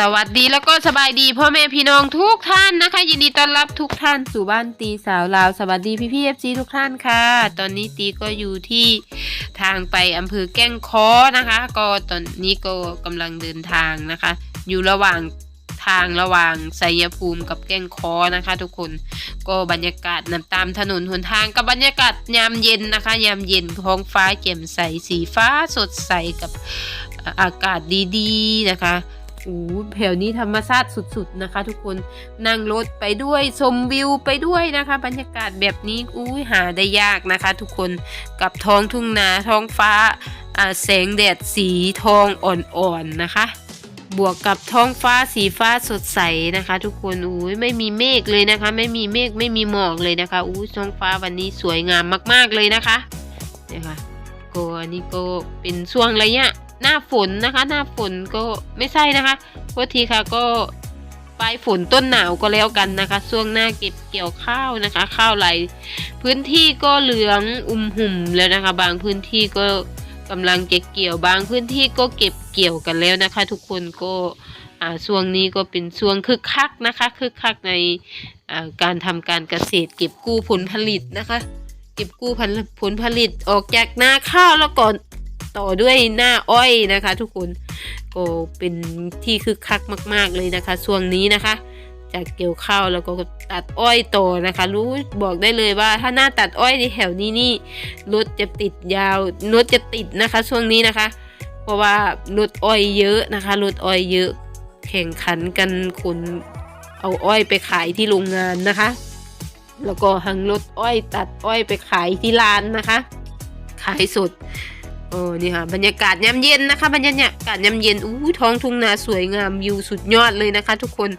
สวัสดีแล้วก็สบายดีพ่อแม่พี่น้องทุกท่านนะคะ ยินดีต้อนรับทุกท่านสู่บ้านตีสาวลาว สวัสดีพี่พี่เอฟซีทุกท่านค่ะ ตอนนี้ตีก็อยู่ที่ทางไปอำเภอแก้งค้อนะคะ ก็ตอนนี้ก็กำลังเดินทางนะคะ อยู่ระหว่างทางระหว่างไสยภูมิกับแก้งค้อนะคะ ทุกคนก็บรรยากาศนำตามถนนหนทางกับบรรยากาศยามเย็นนะคะ ยามเย็นท้องฟ้าแจ่มใสสีฟ้าสดใสกับอากาศดีๆนะคะ โอ้แถวนี้ธรรมชาติสุดๆนะคะ ทุกคนนั่งรถไปด้วยชมวิวไปด้วยนะคะ บรรยากาศแบบนี้อุ้ยหาได้ยากนะคะ ทุกคนกับท้องทุ่งนาท้องฟ้าอ่าแสงแดดสีทองอ่อนๆนะคะ บวกกับท้องฟ้าสีฟ้าสดใสนะคะ ทุกคนอุ้ยไม่มีเมฆเลยนะคะ ไม่มีเมฆไม่มีหมอกเลยนะคะอุ้ยท้องฟ้าวันนี้สวยงามมาก ๆเลยนะคะเนี่ยค่ะก็อันนี้ก็เป็นช่วงระยะ หน้าฝนนะคะ หน้าฝนก็ไม่ใช่นะคะโทษทีค่ะก็ปลายฝนต้นหนาวก็แล้วกันนะคะช่วงหน้าเก็บเกี่ยวข้าวนะคะ ข้าวไหลพื้นที่ก็เหลืองอุ่มหุ่มแล้วนะคะ บางพื้นที่ก็กำลังเก็บเกี่ยวบางพื้นที่ก็เก็บเกี่ยวกันแล้วนะคะ ทุกคนก็อ่าช่วงนี้ก็เป็นช่วงคึกคักนะคะคึกคักในอ่าการทำการเกษตร เก็บกู้ผลผลิตนะคะ เก็บกู้ผลผลผลิตออกจากนาข้าวแล้วก่อน ต่อด้วยหน้าอ้อยนะคะ ทุกคนก็เป็นที่คึกคักมาก ๆเลยนะคะช่วงนี้นะคะ จากเกี่ยวข้าวแล้วก็ตัดอ้อยต่อนะคะ รู้บอกได้เลยว่าถ้าหน้าตัดอ้อยในแถวนี้นี่รถจะติดยาวรถจะติดนะคะ ช่วงนี้นะคะ เพราะว่ารถอ้อยเยอะนะคะรถอ้อยเยอะ แข่งขันกันคนเอาอ้อยไปขายที่โรงงานนะคะ แล้วก็หังรถอ้อยตัดอ้อยไปขายที่ร้านนะคะ ขายสด โอ้นี่ค่ะบรรยากาศยามเย็นนะคะบรรยากาศยามเย็นอู้ท้องทุ่งนาสวยงามวิวสุดยอดเลยนะคะ ทุกคน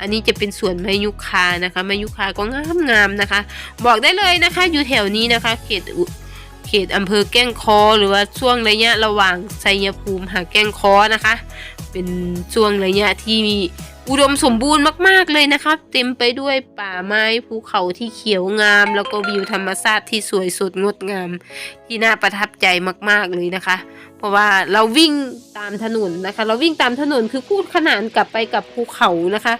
อันนี้จะเป็นสวนไมยุคานะคะไมยุคาก็งามงามนะคะ บอกได้เลยนะคะ อยู่แถวนี้นะคะ เขตเขตอำเภอแก้งคอหรือว่าช่วงระยะระหว่างไซยภูมิหาแก้งคอนะคะ เป็นช่วงระยะที่ อุดมสมบูรณ์มากๆเลยนะคะเต็มไปด้วยป่าไม้ภูเขาที่เขียวงาม แล้วก็วิวธรรมชาติที่สวยสดงดงาม ที่น่าประทับใจมากๆเลยนะคะ เพราะว่าเราวิ่งตามถนนนะคะ เราวิ่งตามถนนคือพูดขนานกลับไปกับภูเขานะคะ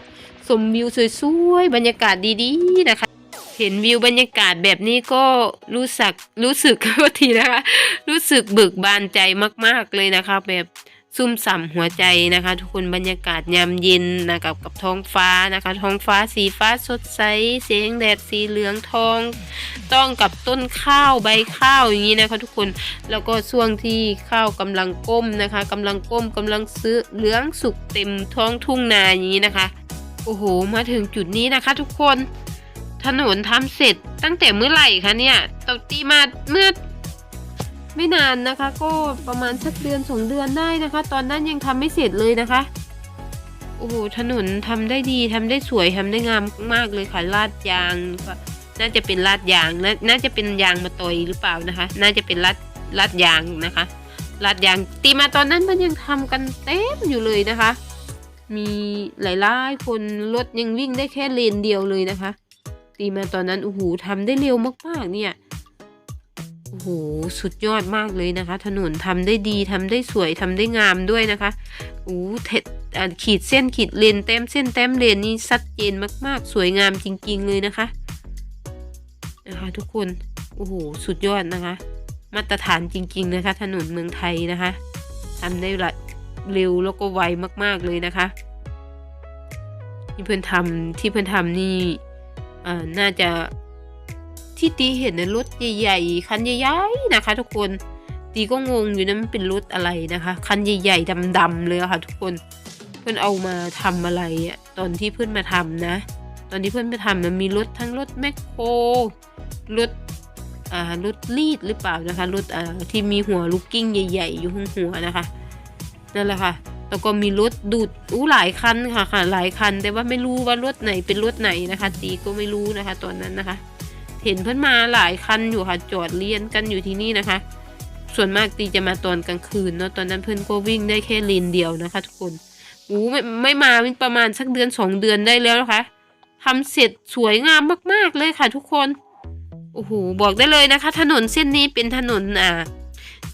ชมวิวสวยๆบรรยากาศดีๆนะคะ เห็นวิวบรรยากาศแบบนี้ก็รู้สึกรู้สึกก็ทีนะคะ รู้สึกเบิกบานใจมากๆเลยนะคะแบบ ซุ่มส่ำหัวใจนะคะ ทุกคนบรรยากาศยามเย็นนะคะกับท้องฟ้านะคะ ท้องฟ้าสีฟ้าสดใสเสียงแดดสีเหลืองทอง ต้องกับต้นข้าวใบข้าวอย่างนี้นะคะทุกคนแล้วก็ช่วงที่ข้าวกำลังก้มนะคะกำลังก้มกำลังซื้อเหลืองสุกเต็มท้องทุ่งนาอย่างนี้นะคะ โอ้โหมาถึงจุดนี้นะคะ ทุกคนถนนทำเสร็จตั้งแต่เมื่อไหร่คะเนี่ยตกตีมาเมื่อ ไม่นานนะคะ ก็ประมาณสักเดือนสองเดือนได้นะคะ ตอนนั้นยังทำไม่เสร็จเลยนะคะโอ้โหถนนทำได้ดีทำได้สวยทำได้งามมากเลยค่ะลาดยางน่าจะเป็นลาดยางนน่าจะเป็นยางมาตอยหรือเปล่านะคะ น่าจะเป็นลาดลาดยางนะคะลาดยางตีมาตอนนั้นมันยังทำกันเต็มอยู่เลยนะคะ มีหลายๆคนรถยังวิ่งได้แค่เลนเดียวเลยนะคะ ตีมาตอนนั้นโอ้โหทำได้เร็วมากๆเนี่ย อ้โหสุดยอดมากเลยนะคะ ถนนทำได้ดีทำได้สวยทำได้งามด้วยนะคะโอ้เทอ่าขีดเส้นขีดเลนเต็มเส้นเต็มเลนนี่ชัดเจนมาก ๆ สวยงามจริง ๆ เลยนะคะนะคะทุกคนโอ้โหสุดยอดนะคะ มาตรฐานจริง ๆ นะคะ ถนนเมืองไทยนะคะทำได้ละเร็วแล้วก็ไวมากๆเลยนะคะที่เพื่อนทำที่เพื่อนทำนี่น่าจะ ที่ตีเห็นในรถใหญ่ๆ คันใหญ่ๆนะคะ ทุกคนตีก็งงอยู่นะมันเป็นรถอะไรนะคะ คันใหญ่ๆดำๆเลยะค่ะ ทุกคนเพื่อนเอามาทำอะไรอะตอนที่เพื่อนมาทำนะ ตอนที่เพื่อนมาทำมันมีรถทั้งรถแมคโครรถอ่ารถรีดหรือเปล่านะคะรถอ่าที่มีหัวลูกกิ้งใหญ่ ๆ อยู่ข้างหัวนะคะนั่นแหละค่ะแล้วก็มีรถดูดอู้หลายคันค่ะค่ะ หลายคัน แต่ว่าไม่รู้ว่ารถไหนเป็นรถไหนนะคะตีก็ไม่รู้นะคะตอนนั้นนะคะ เห็นเพื่อนมาหลายคันอยู่ค่ะจอดเรียนกันอยู่ที่นี่นะคะ ส่วนมากตีจะมาตอนกลางคืนเนาะตอนนั้นเพื่อนก็วิ่งได้แค่เลนเดียวนะคะ ทุกคนอู้ไม่ไม่มาประมาณสักเดือนสองเดือนได้แล้วนะคะทำเสร็จสวยงามมาก ๆ เลยค่ะ ทุกคนโอ้โหบอกได้เลยนะคะ ถนนเส้นนี้เป็นถนนอ่า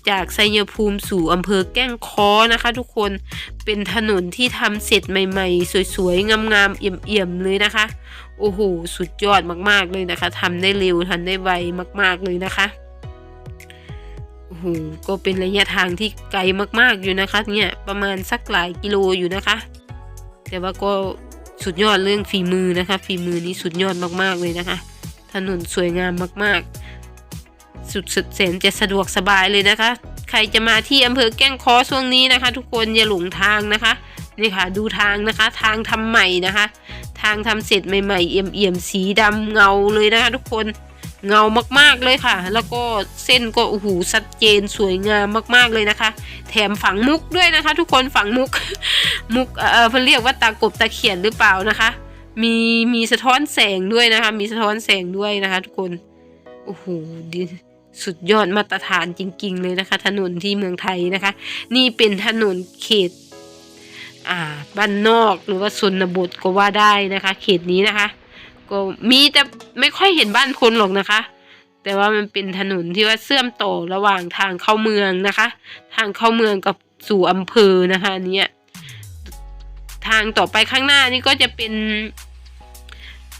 จากไซยภูมิสู่อำเภอแก้งค้อนะคะ ทุกคนเป็นถนนที่ทำเสร็จใหม่ ๆ สวยๆ งามๆ เอี่ยมๆ เลยนะคะ โอ้โห สุดยอดมากๆเลยนะคะทำได้เร็วทันได้ไวมาก ๆเลยนะคะโอ้โหก็เป็นระยะทางที่ไกลมากๆอยู่นะคะ เนี่ยประมาณสักหลายกิโลอยู่นะคะ แต่ว่าก็สุดยอดเรื่องฝีมือนะคะ ฝีมือนี้สุดยอดมากๆเลยนะคะ ถนนสวยงามมากๆ สุดสุดแสนจะสะดวกสบายเลยนะคะ ใครจะมาที่อำเภอแก้งคอช่วงนี้นะคะ ทุกคนอย่าหลงทางนะคะนี่ค่ะดูทางนะคะทางทำใหม่นะคะ ทางทำเสร็จใหม่ๆ เอี่ยมเอี่ยมๆสีดำเงาเลยนะคะทุกคนเงามากๆเลยค่ะ แล้วก็เส้นก็โอ้โหชัดเจนสวยงามมากๆเลยนะคะ แถมฝังมุกด้วยนะคะ ทุกคนฝังมุกมุกเออเพิ่นเรียกว่าตากบตาเขียนหรือเปล่านะคะ มีมีสะท้อนแสงด้วยนะคะ มีสะท้อนแสงด้วยนะคะ ทุกคนโอ้โหดี สุดยอดมาตรฐานจริง ๆ เลยนะคะ ถนนที่เมืองไทยนะคะ นี่เป็นถนนเขตอ่าบ้านนอกหรือว่าชนบทก็ว่าได้นะคะ เขตนี้นะคะ ก็มีแต่ไม่ค่อยเห็นบ้านคนหรอกนะคะ แต่ว่ามันเป็นถนนที่ว่าเชื่อมต่อระหว่างทางเข้าเมืองนะคะ ทางเข้าเมืองกับสู่อำเภอนะคะนเนี้ยทางต่อไปข้างหน้านี่ก็จะเป็น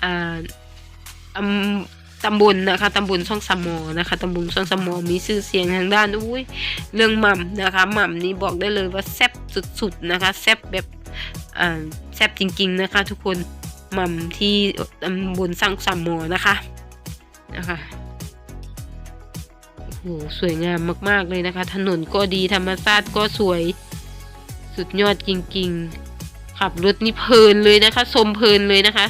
อ่า ตำบลนะคะตำบลช่องสมอนะคะตำบลช่องสมอมีชื่อเสียงทางด้านอุ้ยเรื่องหม่ำนะคะหม่ำนี่บอกได้เลยว่าแซ่บสุดๆนะคะแซ่บแบบอ่าแซ่บจริงๆนะคะทุกคนหม่ำที่ตำบลช่องสมอนะคะนะคะโอ้โหสวยงามมากๆเลยนะคะ ถนนก็ดีธรรมชาติก็สวยสุดยอดจริง ๆ ขับรถนี่เพลินเลยนะคะชมเพลินเลยนะคะ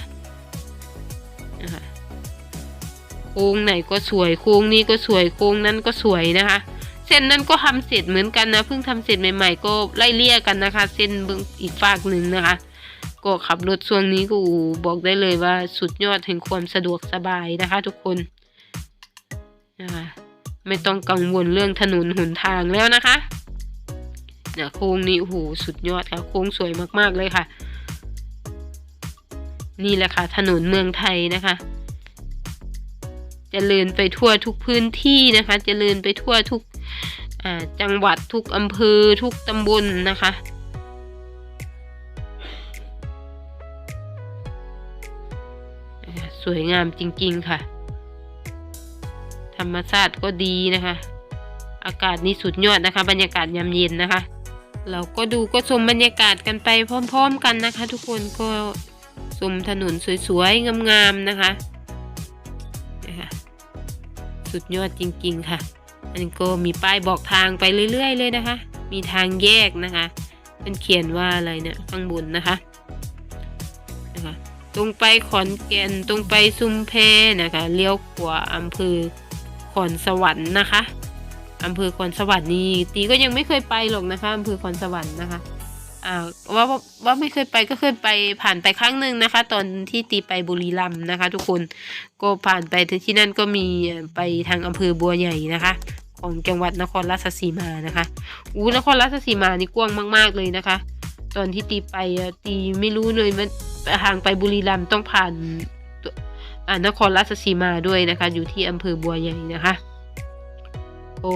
ค้งไหนก็สวยโค้งนี้ก็สวยโค้งนั้นก็สวยนะคะ เส้นนั้นก็ทำเสร็จเหมือนกันนะเพิ่งทำเสร็จใหม่ๆ ก็ไล่เลี่ยกันนะคะ เส้นอีกฝากหนึ่งนะคะก็ขับรถช่วงนี้ก็บอกได้เลยว่าสุดยอดแห่งความสะดวกสบายนะคะ ทุกคนนะคะไม่ต้องกังวลเรื่องถนนหนทางแล้วนะคะเนี่ยโค้งนี้โอ้โหสุดยอดค่ะโค้งสวยมากๆเลยค่ะ นี่แหละค่ะถนนเมืองไทยนะคะ เจริญไปทั่วทุกพื้นที่นะคะจเจริญไปทั่วทุกจังหวัดทุกอำเภอทุกตำบลนะคะนะคะ สวยงามจริง ๆ ค่ะ ธรรมชาติก็ดีนะคะ อากาศนี่สุดยอดนะคะ บรรยากาศยามเย็นนะคะ เราก็ดูก็ชมบรรยากาศกันไปพร้อม ๆ กันนะคะ ทุกคนก็ชมถนนสวย ๆ งามๆนะคะ สุดยอดจริงๆค่ะอันนี้ก็มีป้ายบอกทางไปเรื่อย ๆ เลยนะคะ มีทางแยกนะคะ มันเขียนว่าอะไรเนี่ยข้างบนนะคะนะคะตรงไปขอนแก่นตรงไปซุมเพนะคะเลี้ยวขวาอำเภอขอนสวรรค์นะคะอำเภอขอนสวรรค์นี่ตีก็ยังไม่เคยไปหรอกนะคะอำเภอขอนสวรรค์นะคะ ว่าว่าไม่เคยไปก็เคยไปผ่านไปครั้งหนึ่งนะคะ ตอนที่ตีไปบุรีรัมย์นะคะ ทุกคนก็ผ่านไปที่นั่นก็มีไปทางอำเภอบัวใหญ่นะคะ ของจังหวัดนครราชสีมานะคะอู้นครราชสีมานี่กว้างมาก ๆเลยนะคะ ตอนที่ตีไปตีไม่รู้เลยว่าทางไปบุรีรัมย์ต้องผ่านตัวอ่านครราชสีมาด้วยนะคะ อยู่ที่อำเภอบัวใหญ่นะคะโอ้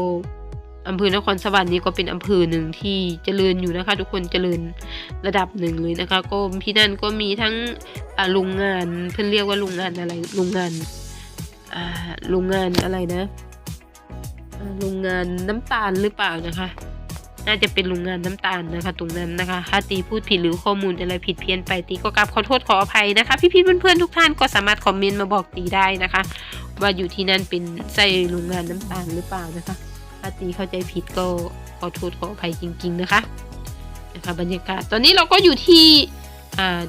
อำเภอนครสวรรค์นี้ก็เป็นอำเภอหนึ่งที่เจริญอยู่นะคะ ทุกคนเจริญระดับหนึ่งเลยนะคะ ก็ที่นั่นก็มีทั้งโรงงานเพื่อนเรียกว่าโรงงานอะไรโรงงานโรงงานอะไรนะโรงงานน้ำตาลหรือเปล่านะคะ น่าจะเป็นโรงงานน้ำตาลนะคะ ตรงนั้นนะคะถ้าตีพูดผิดหรือข้อมูลอะไรผิดเพี้ยนไปตีก็กราบขอโทษขออภัยนะคะ พี่ๆเพื่อนๆทุกท่านก็สามารถคอมเมนต์มาบอกตีได้นะคะ ว่าอยู่ที่นั่นเป็นไส้โรงงานน้ำตาลหรือเปล่านะคะ ถ้าตีเข้าใจผิดก็ขอโทษขออภัยจริง ๆ นะคะนะคะบรรยากาศ ตอนนี้เราก็อยู่ที่อ่า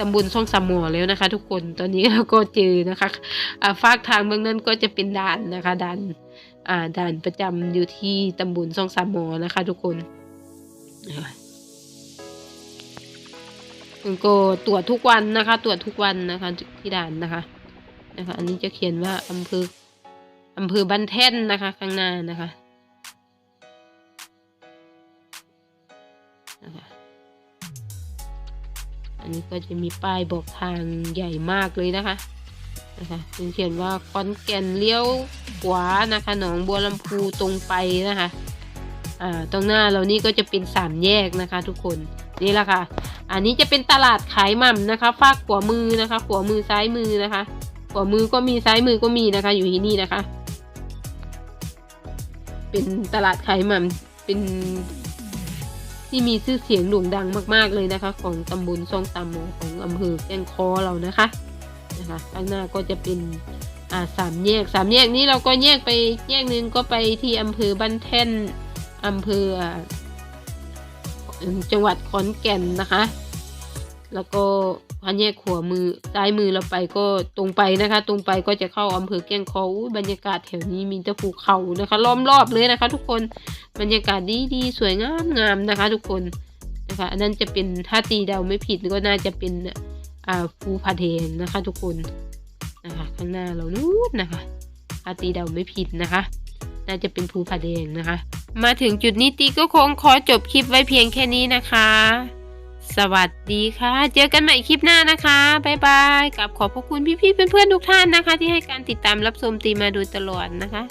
ตำบลช่องสามหมอแล้วนะคะ ทุกคนตอนนี้เราก็เจอนะคะอ่าฟากทางเบื้องนั้นก็จะเป็นด่านนะคะด่านอ่าด่านประจำอยู่ที่ตำบลช่องสามหมอนะคะ ทุกคนนะคะมันก็ตรวจทุกวันนะคะ ตรวจทุกวันนะคะที่ด่านนะคะนะคะ อันนี้จะเขียนว่าอำเภออำเภอบ้านแท่นนะคะ ข้างหน้านะคะ นะคะอันนี้ก็จะมีป้ายบอกทางใหญ่มากเลยนะคะนะคะเขียนว่าขอนแก่นเลี้ยวขวานะคะ หนองบัวลำพูตรงไปนะคะอ่าตรงหน้าเรานี่ก็จะเป็นสามแยกนะคะ ทุกคนนี่แหละค่ะ อันนี้จะเป็นตลาดขายหม่ำนะคะฝากขวามือนะคะขวามือซ้ายมือนะคะขวามือก็มีซ้ายมือก็มีนะคะ อยู่ที่นี่นะคะ เป็นตลาดขายหม่ำเป็น ที่มีชื่อเสียงโด่งดังมากๆเลยนะคะ ของตำบลซ่องตำของอำเภอแก้งคอเรานะคะนะคะข้างหน้าก็จะเป็นอ่าสามแยกสามแยกนี้เราก็แยกไปแยกหนึ่งก็ไปที่อำเภอบ้านแท่นอำเภอจังหวัดขอนแก่นนะคะ แล้วก็ พันแยกขวามือซ้ายมือเราไปก็ตรงไปนะคะ ตรงไปก็จะเข้าอำเภอแก้งคออุ๊ยบรรยากาศแถวนี้มีแต่ภูเขานะคะล้อมรอบเลยนะคะ ทุกคนบรรยากาศดีดีๆสวยงามงามนะคะ ทุกคนนะคะอันนั้นจะเป็นถ้าตีเดาไม่ผิดก็น่าจะเป็นอ่าภูผาแดงนะคะ ทุกคนนะคะข้างหน้าเรานู้นนะคะถ้าตีเดาไม่ผิดนะคะ น่าจะเป็นภูผาแดงนะคะ มาถึงจุดนี้ตีก็คงขอจบคลิปไว้เพียงแค่นี้นะคะ สวัสดีค่ะ เจอกันใหม่คลิปหน้านะคะบ๊ายบายกับขอบพระคุณพี่ๆเพื่อนๆทุกท่านนะคะ ที่ให้การติดตามรับชมตีมาโดยตลอดนะคะ